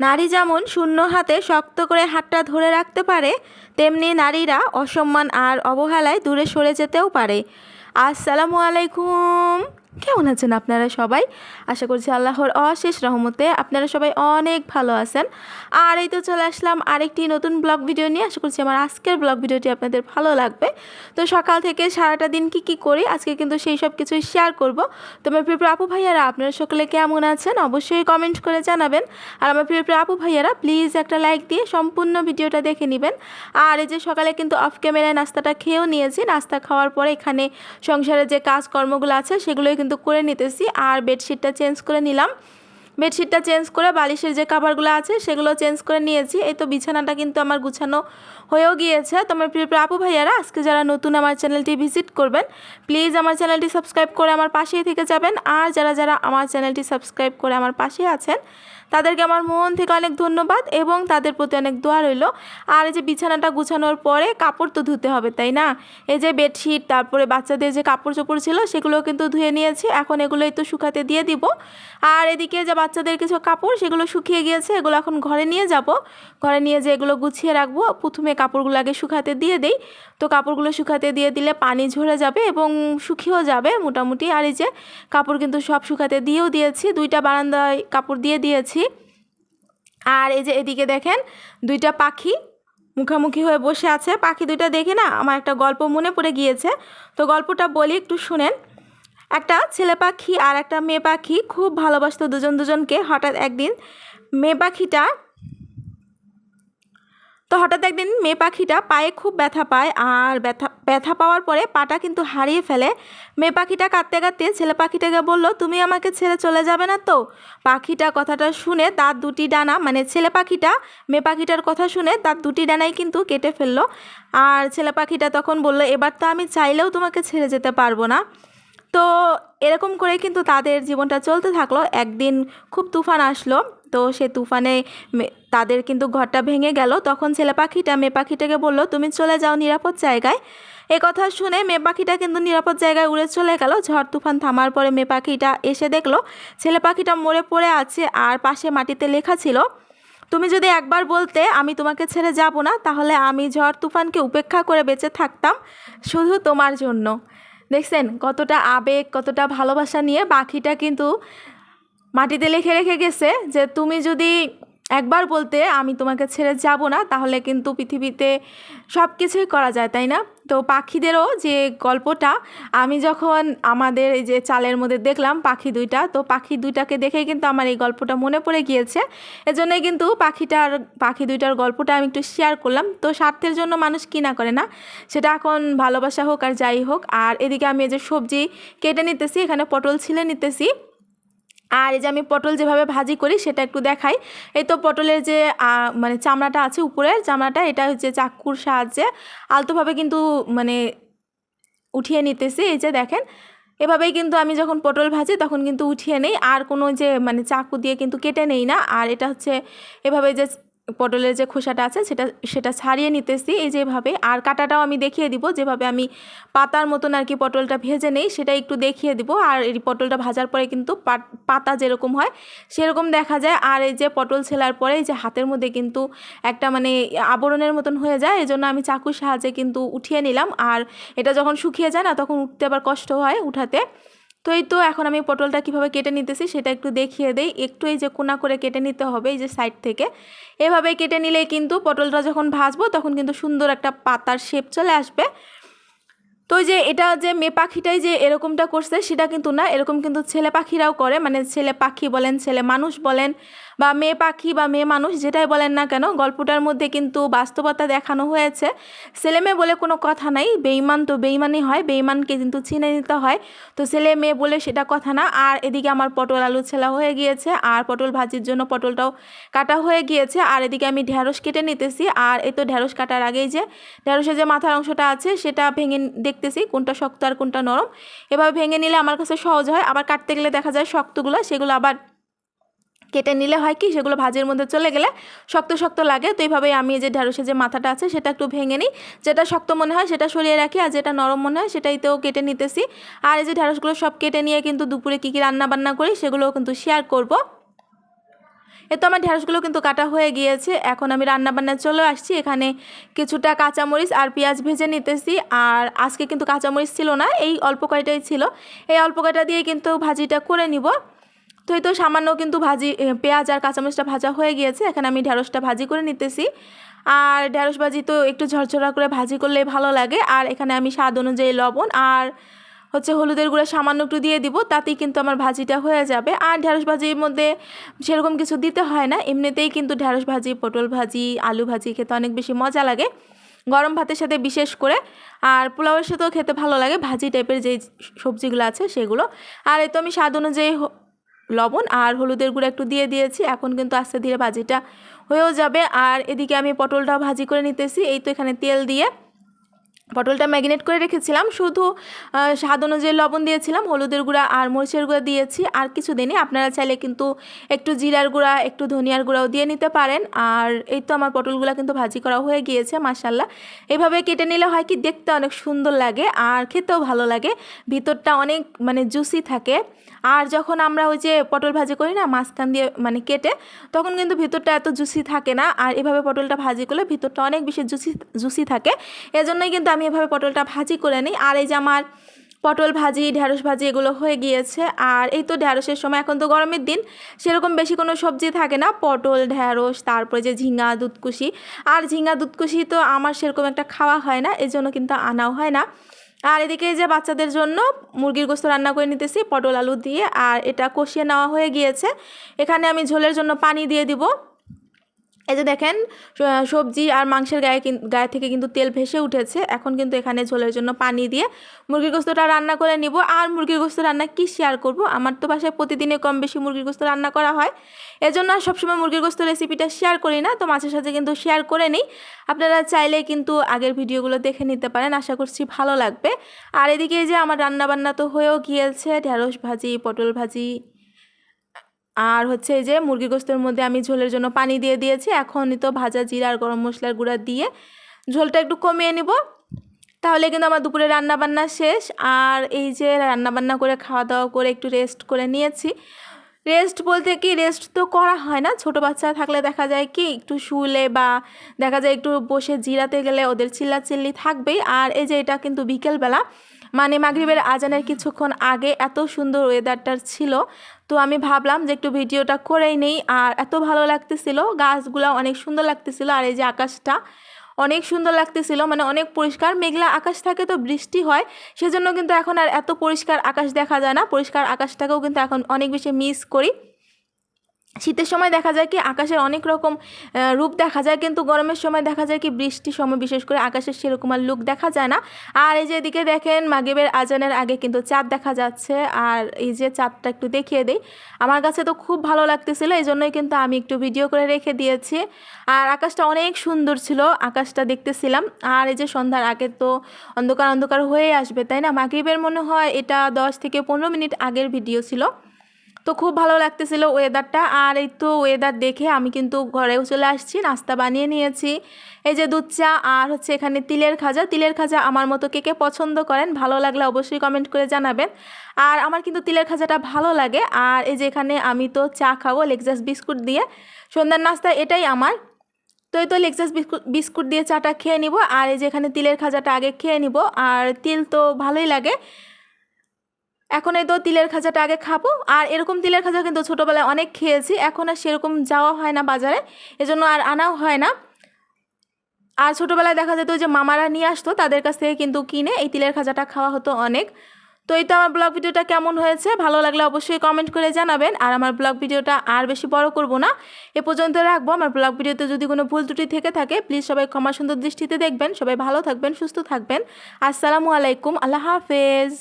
নারী যেমন শূন্য হাতে শক্ত করে হাতটা ধরে রাখতে পারে, তেমনি নারীরা অসম্মান আর অবহেলায় দূরে সরে যেতেও পারে। আসসালামু আলাইকুম। কেমন আছেন আপনারা সবাই? আশা করছি আল্লাহর অশেষ রহমতে আপনারা সবাই অনেক ভালো আছেন। আর এই তো চলে আসলাম আরেকটি নতুন ব্লগ ভিডিও নিয়ে। আশা করছি আমার আজকের ব্লগ ভিডিওটি আপনাদের ভালো লাগবে। তো সকাল থেকে সারাটা দিন কি কি করি, আজকে কিন্তু সেই সব কিছুই শেয়ার করব। তো আমার প্রিয় আপু ভাইয়ারা, আপনারা সকলে কেমন আছেন? অবশ্যই কমেন্ট করে জানাবেন। আর আমার প্রিয় প্রিয় আপু ভাইয়ারা প্লিজ একটা লাইক দিয়ে সম্পূর্ণ ভিডিওটা দেখে নেবেন। আর এই যে সকালে কিন্তু অফ ক্যামেরায় নাস্তাটা খেয়েও নিয়েছি। নাস্তা খাওয়ার পরে এখানে সংসারের যে কাজকর্মগুলো আছে, সেগুলোই কিন্তু করে নিতেছি আর বেডশিটটা চেঞ্জ করে নিলাম। বেডশিটটা চেঞ্জ করে বালিশের যে কাভারগুলো আছে সেগুলো চেঞ্জ করে নিয়েছি। এই তো বিছানাটা কিন্তু আমার গুছানো হয়েও গিয়েছে। তোমার প্রিয় আপু ভাইয়ারা, আজকে যারা নতুন আমার চ্যানেলটি ভিজিট করবেন, প্লিজ আমার চ্যানেলটি সাবস্ক্রাইব করে আমার পাশেই থেকে যাবেন। আর যারা যারা আমার চ্যানেলটি সাবস্ক্রাইব করে আমার পাশে আছেন তাদেরকে আমার মন থেকে অনেক ধন্যবাদ এবং তাদের প্রতি অনেক দোয়া রইল। আর এই যে বিছানাটা গুছানোর পরে কাপড় তো ধুতে হবে, তাই না? এই যে বেডশিট, তারপরে বাচ্চাদের যে কাপড় চোপড় ছিল সেগুলো কিন্তু ধুয়ে নিয়েছি। এখন এগুলোই তো শুকাতে দিয়ে দিব। আর এদিকে যে বাচ্চাদের কিছু কাপড় সেগুলো শুকিয়ে গিয়েছে, এগুলো এখন ঘরে নিয়ে যাব। ঘরে নিয়ে যে এগুলো গুছিয়ে রাখব। প্রথমে কাপড়গুলো আগে শুকাতে দিয়ে দিই। তো কাপড়গুলো শুকাতে দিয়ে দিলে পানি ঝরে যাবে এবং শুকিয়েও যাবে মোটামুটি। আর এই যে কাপড় কিন্তু সব শুকাতে দিয়েও দিয়েছি। দুইটা বারান্দায় কাপড় দিয়ে দিয়েছি। আর এই যে এদিকে দেখেন, দুইটা পাখি মুখামুখি হয়ে বসে আছে। পাখি দুইটা দেখে না আমার একটা গল্প মনে পড়ে গিয়েছে। তো গল্পটা বলি, একটু শুনেন। একটা ছেলে পাখি আর একটা মেয়ে পাখি খুব ভালোবাসতো দুজন দুজনকে। হঠাৎ একদিন মেয়ে পাখিটা তো হঠাৎ একদিন মেয়ে পাখিটা পায়ে খুব ব্যথা পায় আর ব্যথা ব্যথা পাওয়ার পরে পাটা কিন্তু হারিয়ে ফেলে। মেয়ে পাখিটা কাঁদতে কাঁদতে ছেলে পাখিটাকে বলল, তুমি আমাকে ছেড়ে চলে যাবে না তো? পাখিটা কথাটা শুনে তার দুটি ডানা মানে ছেলে পাখিটা, মেয়ে পাখিটার কথা শুনে তার দুটি ডানাই কিন্তু কেটে ফেলল। আর ছেলে পাখিটা তখন বলল, এবার তো আমি চাইলেও তোমাকে ছেড়ে যেতে পারব না। তো এরকম করে কিন্তু তাদের জীবনটা চলতে থাকল। একদিন খুব তুফান আসলো, তো সে তুফানে তাদের কিন্তু ঘরটা ভেঙে গেল। তখন ছেলে পাখিটা, মেয়ে পাখিটাকে বলল, তুমি চলে যাও নিরাপদ জায়গায়। এ কথা শুনে মেয়ে পাখিটা কিন্তু নিরাপদ জায়গায় উড়ে চলে গেল। ঝড় তুফান থামার পরে মেয়ে পাখিটা এসে দেখল, ছেলে পাখিটা মরে পড়ে আছে আর পাশে মাটিতে লেখা ছিল, তুমি যদি একবার বলতে আমি তোমাকে ছেড়ে যাব না, তাহলে আমি ঝড় তুফানকে উপেক্ষা করে বেঁচে থাকতাম শুধু তোমার জন্য। দেখছেন, কতটা আবেগ, কতটা ভালোবাসা নিয়ে পাখিটা কিন্তু মাটিতে লিখে রেখে গেছে যে, তুমি যদি একবার বলতে আমি তোমাকে ছেড়ে যাব না, তাহলে কিন্তু পৃথিবীতে সব কিছুই করা যায়, তাই না? তো পাখিদেরও যে গল্পটা, আমি যখন আমাদের এই যে চালের মধ্যে দেখলাম পাখি দুইটা, তো পাখি দুইটাকে দেখেই কিন্তু আমার এই গল্পটা মনে পড়ে গিয়েছে। এজন্যই কিন্তু পাখিটার, পাখি দুইটার গল্পটা আমি একটু শেয়ার করলাম। তো স্বার্থের জন্য মানুষ কি না করে না, সেটা এখন ভালোবাসা হোক আর যাই হোক। আর এদিকে আমি এই যে সবজি কেটে নিতেছি, এখানে পটল ছিলে নিতেছি। আর এই যে আমি পটল যেভাবে ভাজি করি, সেটা একটু দেখাই। এই তো পটলের যে মানে চামড়াটা আছে উপরের চামড়াটা, এটা হচ্ছে চাকুর সাহায্যে আলতোভাবে কিন্তু মানে উঠিয়ে নিতেছি। এই যে দেখেন, এভাবেই কিন্তু আমি যখন পটল ভাজি তখন কিন্তু উঠিয়ে নেই। আর কোনো যে মানে চাকু দিয়ে কিন্তু কেটে নেই না। আর এটা হচ্ছে, এভাবে যে পটলের যে খোসাটা আছে, সেটা সেটা ছাড়িয়ে নিতেছি। এই যেভাবে আর কাটাটাও আমি দেখিয়ে দিব, যেভাবে আমি পাতার মতন আর কি পটলটা ভেজে নেই, সেটা একটু দেখিয়ে দিব। আর এই পটলটা ভাজার পরে কিন্তু পাতা যেরকম হয়, সেরকম দেখা যায়। আর এই যে পটল ছেলার পরে, এই যে হাতের মধ্যে কিন্তু একটা মানে আবরণের মতন হয়ে যায় এই জন্য আমি চাকুর সাহায্যে কিন্তু উঠিয়ে নিলাম। আর এটা যখন শুকিয়ে যায় না, তখন উঠতে আবার কষ্ট হয় উঠাতে। তো এই তো এখন আমি পটলটা কীভাবে কেটে নিতেছি সেটা একটু দেখিয়ে দেই। একটু এই যে কোনা করে কেটে নিতে হবে এই যে সাইড থেকে। এভাবে কেটে নিলে কিন্তু পটলটা যখন ভাজবো তখন কিন্তু সুন্দর একটা পাতার শেপ চলে আসবে। তো যে এটা যে মেয়ে পাখিটাই যে এরকমটা করছে সেটা কিন্তু না, এরকম কিন্তু ছেলে পাখিরাও করে। মানে ছেলে পাখি বলেন, ছেলে মানুষ বলেন বা মেয়ে পাখি বা মেয়ে মানুষ যেটাই বলেন না কেন, গল্পটার মধ্যে কিন্তু বাস্তবতা দেখানো হয়েছে। ছেলে মেয়ে বলে কোনো কথা নাই বেইমান তো বেইমানই হয় বেইমানকে কিন্তু চিনে নিতে হয়। তো ছেলে মেয়ে বলে সেটা কথা না, আর এদিকে আমার পটল আলু ছেলা হয়ে গিয়েছে, আর পটল ভাজির জন্য পটলটাও কাটা হয়ে গিয়েছে, আর এদিকে আমি ঢ্যাঁড়স কেটে নিতেছি, আর এই তো ঢ্যাঁড়স কাটার আগেই যে ঢ্যাঁড়সের যে মাথার অংশটা আছে সেটা ভেঙে দেখতেছি, কোনটা শক্ত আর কোনটা নরম। এভাবে ভেঙে নিলে আমার কাছে সহজ হয়, আবার কাটতে গেলে দেখা যায় শক্তগুলো, সেগুলো আবার কেটে নিলে হয় কি, সেগুলো ভাজির মধ্যে চলে গেলে শক্ত শক্ত লাগে। তো এইভাবেই আমি যে ঢ্যাঁড়সের যে মাথাটা আছে, সেটা একটু ভেঙে নিই। যেটা শক্ত মনে হয় সেটা সরিয়ে রাখি, আর যেটা নরম মনে হয় সেটাইতেও কেটে নিতেছি। আর এই যে ঢ্যাঁড়সগুলো সব কেটে নিয়ে কিন্তু দুপুরে কী কী রান্না বান্না করি, সেগুলোও কিন্তু শেয়ার করব। এ তো আমার ঢেঁড়সগুলো কিন্তু কাটা হয়ে গিয়েছে। এখন আমি রান্না বান্না চলে আসছি। এখানে কিছুটা কাঁচামরিচ আর পেঁয়াজ ভেজে নিতেছি। আর আজকে কিন্তু কাঁচামরিচ ছিল না, এই অল্প কয়টাই ছিল। এই অল্প কয়টা দিয়ে কিন্তু ভাজিটা করে নিব। তো এই তো সামান্য কিন্তু ভাজি পেঁয়াজ আর কাঁচামরিচটা ভাজা হয়ে গিয়েছে। এখানে আমি ঢেঁড়সটা ভাজি করে নিতেছি। আর ঢেঁড়স ভাজি তো একটু ঝরঝরা করে ভাজি করলে ভালো লাগে। আর এখানে আমি স্বাদ অনুযায়ী লবণ আর হচ্ছে হলুদের গুঁড়া সামান্য একটু দিয়ে দিব, তাতেই কিন্তু আমার ভাজিটা হয়ে যাবে। আর ঢ্যাঁড়স ভাজির মধ্যে সেরকম কিছু দিতে হয় না। এমনিতেই কিন্তু ঢ্যাঁড়স ভাজি, পটল ভাজি, আলু ভাজি খেতে অনেক বেশি মজা লাগে। গরম ভাতের সাথে বিশেষ করে। আর পোলাওয়ের সাথেও খেতে ভালো লাগে। ভাজি টাইপের যে সবজিগুলো আছে সেগুলো। আর এই তো আমি স্বাদ অনুযায়ী লবণ আর হলুদের গুঁড়ো একটু দিয়ে দিয়েছি। এখন কিন্তু আস্তে ধীরে ভাজিটা হয়েও যাবে। আর এদিকে আমি পটলটাও ভাজি করে নিতেছি। এই তো এখানে তেল দিয়ে পটলটা ম্যাগিনেট করে রেখেছিলাম। শুধু স্বাদ অনুযায়ী লবণ দিয়েছিলাম, হলুদের গুঁড়া আর মরিচের গুঁড়া দিয়েছি। আর কিছু দিনই আপনারা চাইলে কিন্তু একটু জিরার গুঁড়া, একটু ধনিয়ার গুঁড়াও দিয়ে নিতে পারেন। আর এই তো আমার পটলগুলো কিন্তু ভাজি করা হয়ে গিয়েছে মাসাল্লাহ এভাবে কেটে নিলে হয় কি, দেখতে অনেক সুন্দর লাগে আর খেতেও ভালো লাগে। ভিতরটা অনেক মানে জুসি থাকে। আর যখন আমরা ওই যে পটল ভাজি করি না, মাঝখান দিয়ে মানে কেটে, তখন কিন্তু ভিতরটা এত জুসি থাকে না। আর এভাবে পটলটা ভাজি করলে ভিতরটা অনেক বেশি জুসি জুসি থাকে। এজন্যই কিন্তু আমি এভাবে পটলটা ভাজি করে নিই। আর এই যে আমার পটল ভাজি ঢ্যাঁড়স ভাজি এগুলো হয়ে গিয়েছে। আর এই তো ঢ্যাঁড়সের সময় এখন তো গরমের দিন, সেরকম বেশি কোনো সবজি থাকে না। পটল ঢ্যাঁড়স তারপরে যে ঝিঙ্গা দুধকুশি। আর ঝিঙ্গা দুধকুশি তো আমার সেরকম একটা খাওয়া হয় না, এজন্য কিন্তু আনাও হয় না। আর এদিকে যে বাচ্চাদের জন্য মুরগির গোস্ত রান্না করে নিতেছি, পটল, আলু দিয়ে। আর এটা কষিয়ে নেওয়া হয়ে গিয়েছে। এখানে আমি ঝোলের জন্য পানি দিয়ে দিব। এই যে দেখেন সবজি আর মাংসের গায়ে গায়ে থেকে কিন্তু তেল ভেসে উঠেছে। এখন কিন্তু এখানে ঝোলের জন্য পানি দিয়ে মুরগির গোস্তটা রান্না করে নিব। আর মুরগির গোস্ত রান্না কি শেয়ার করব? আমার তো বাসায় প্রতিদিনে কম বেশি মুরগির গোস্ত রান্না করা হয়। এজন্য আর সবসময় মুরগির গোস্ত রেসিপিটা শেয়ার করি না। তো মাছের সাথে কিন্তু শেয়ার করে নিই। আপনারা চাইলে কিন্তু আগের ভিডিওগুলো দেখে নিতে পারেন। আশা করছি ভালো লাগবে। আর এদিকে যে আমার রান্না বান্না তো হয়েও গিয়েছে। ঢেঁড়স ভাজি, পটল ভাজি আর হচ্ছে এই যে মুরগির গোস্তের মধ্যে আমি ঝোলের জন্য পানি দিয়ে দিয়েছি। এখনই তো ভাজা জিরা আর গরম মশলার গুঁড়া দিয়ে ঝোলটা একটু কমিয়ে নিব। তাহলে কিন্তু আমার দুপুরে রান্না বান্না শেষ। আর এই যে রান্না বান্না করে খাওয়া দাওয়া করে একটু রেস্ট করে নিয়েছি। রেস্ট বলতে কি রেস্ট তো করা হয় না। ছোট বাচ্চা থাকলে দেখা যায় কি, একটু শুলে বা দেখা যায় একটু বসে জিরাতে গেলে ওদের চিল্লাচিল্লি থাকবেই। আর এই যে এটা কিন্তু বিকেলবেলা মানে মাগরিবের আজানের কিছুক্ষণ আগে এত সুন্দর ওয়েদারটার ছিল। তো আমি ভাবলাম যে একটু ভিডিওটা করেই নেই, আর এত ভালো লাগতেছিল গাছগুলো অনেক সুন্দর লাগতেছিল, আর এই যে আকাশটা অনেক সুন্দর লাগতেছিল মানে অনেক পরিষ্কার, মেঘলা আকাশ থাকে তো বৃষ্টি হয়, সেজন্য কিন্তু এখন আর এত পরিষ্কার আকাশ দেখা যায় না, পরিষ্কার আকাশটাকেও কিন্তু এখন অনেক বেশি মিস করি। শীতের সময় দেখা যায় কি আকাশের অনেক রকম রূপ দেখা যায়, কিন্তু গরমের সময় দেখা যায় কি বৃষ্টির সময় বিশেষ করে আকাশের সেরকম আর লুক দেখা যায় না। আর এই যে এদিকে দেখেন মাগিবের আজানের আগে কিন্তু চাঁদ দেখা যাচ্ছে। আর এই যে চাঁদটা একটু দেখিয়ে দিই, আমার কাছে তো খুব ভালো লাগতেছিল এই জন্যই কিন্তু আমি একটু ভিডিও করে রেখে দিয়েছি। আর আকাশটা অনেক সুন্দর ছিল, আকাশটা দেখতেছিলাম। আর এই যে সন্ধ্যার আগে তো অন্ধকার অন্ধকার হয়ে আসবে, তাই না? মাগিবের মনে হয় এটা দশ থেকে পনেরো মিনিট আগের ভিডিও ছিল। তো খুব ভালো লাগতেছিল ওয়েদারটা আর এই তো ওয়েদার দেখে আমি কিন্তু ঘরেও চলে আসছি, নাস্তা বানিয়ে নিয়েছি। এই যে দুধ চা আর হচ্ছে এখানে তিলের খাজা। তিলের খাজা আমার মতো কে কে পছন্দ করেন ভালো লাগলে অবশ্যই কমেন্ট করে জানাবেন। আর আমার কিন্তু তিলের খাজাটা ভালো লাগে। আর এই যে এখানে আমি তো চা খাব লেকজাস বিস্কুট দিয়ে। সন্ধ্যার নাস্তা এটাই আমার। তো এই তো বিস্কুট বিস্কুট দিয়ে চাটা খেয়ে নিব। আর এই যে এখানে তিলের খাজাটা আগে খেয়ে নিব। আর তিল তো ভালোই লাগে। এখন এই তো তিলের খাজাটা আগে খাব, আর এরকম তিলের খাজা কিন্তু ছোটোবেলায় অনেক খেয়েছি, এখন আর সেরকম যাওয়া হয় না বাজারে, এজন্য আর আনাও হয় না। আর ছোটোবেলায় দেখা যেত যে মামারা নিয়ে আসতো, তাদের কাছ থেকে কিন্তু কিনে এই তিলের খাজাটা খাওয়া হতো অনেক। তো এই তো আমার ব্লগ ভিডিওটা কেমন হয়েছে, ভালো লাগলে অবশ্যই কমেন্ট করে জানাবেন, আর আমার ব্লগ ভিডিওটা আর বেশি বড় করব না। এ পর্যন্ত রাখব, আমার ব্লগ ভিডিওতে যদি কোনো ভুল ত্রুটি থেকে থাকে প্লিজ সবাই ক্ষমা সুন্দর দৃষ্টিতে দেখবেন, সবাই ভালো থাকবেন, সুস্থ থাকবেন। আসসালামু আলাইকুম, আল্লাহ হাফেজ।